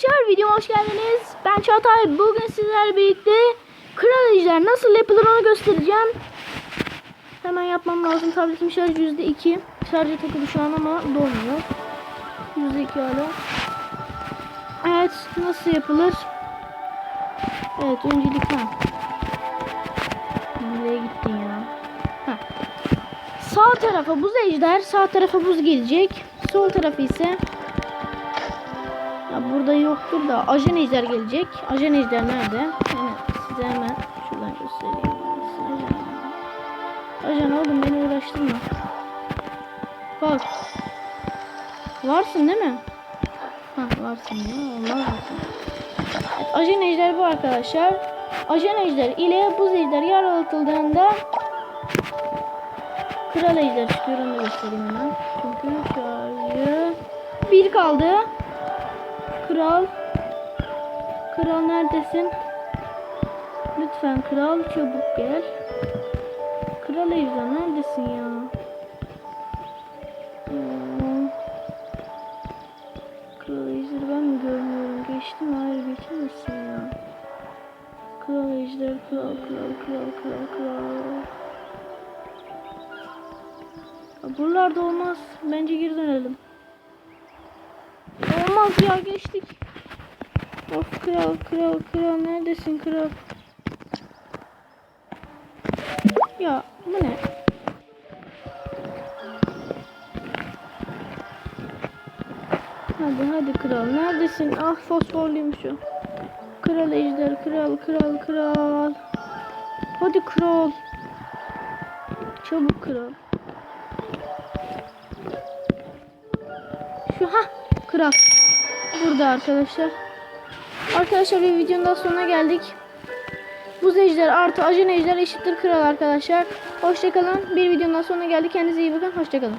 arkadaşlar videoma hoş geldiniz. Ben Çağatay. Bugün sizlerle birlikte kral ejder nasıl yapılır onu göstereceğim. Hemen yapmam lazım. Tabletim şarj %2. Şarja takılı şu an ama dolmuyor. %2 hala. Evet nasıl yapılır? Evet öncelik ha. Nereye gittin ya? Ha. Sağ tarafa buz ejder, sağ tarafa buz gelecek. Sol tarafı ise ya burada yoktur da ajan gelecek. Ajan nerede? Yani size hemen şuradan göstereyim. Ajan. Oğlum beni uğraştırma. Bak. Varsın değil mi? Ha varsın ya. Allah varsın. Evet, ajan ejder bu arkadaşlar. Ajan ejder ile buz ejder yaralatıldığında kral ejder çıkıyor onu göstereyim hemen. Çünkü şarjı bir kaldı. Kral. Kral neredesin? Lütfen kral çabuk gel. Kral ejder neredesin ya? Hmm. Kral ejder ben mi görmüyorum? Geçtim hayır geçemezsin ya. Kral ejder kral kral kral kral kral. Buralarda olmaz. Bence geri dönelim. Olmaz ya geçtik. Of kral kral kral neredesin kral? Ya bu ne? Hadi hadi kral neredesin? Ah fosforluyum şu. Kral ejder kral kral kral. Hadi kral. Çabuk kral. Şu ha kral. Burada arkadaşlar. Arkadaşlar bir videonun daha sonuna geldik. Buz ejder artı ajan ejder eşittir kral arkadaşlar. Hoşçakalın. Bir videonun daha sonuna geldik. Kendinize iyi bakın. Hoşçakalın.